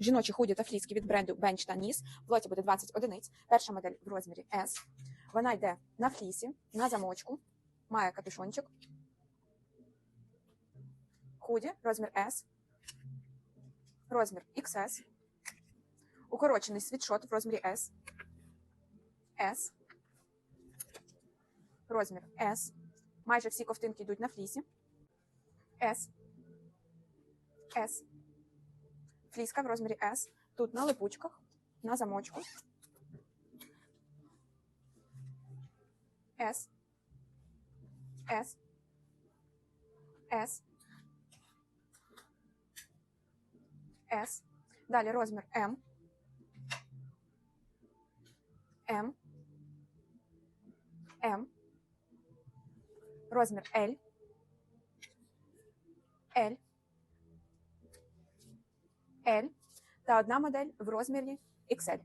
Жіночі худі та фліски від бренду Bench та Ніс. В лоті буде 20 одиниць. Перша модель в розмірі S. Вона йде на флісі, на замочку, має капюшончик. Худі, розмір S. Розмір XS. Укорочений світшот в розмірі S. S. Розмір S. Майже всі ковтинки йдуть на флісі. S. S. Фліска в розмірі S. Тут на липучках, на замочку. S. S. S. S. Далі розмір М. М. М. Розмір L. L. L. Та одна модель в розмірі XL.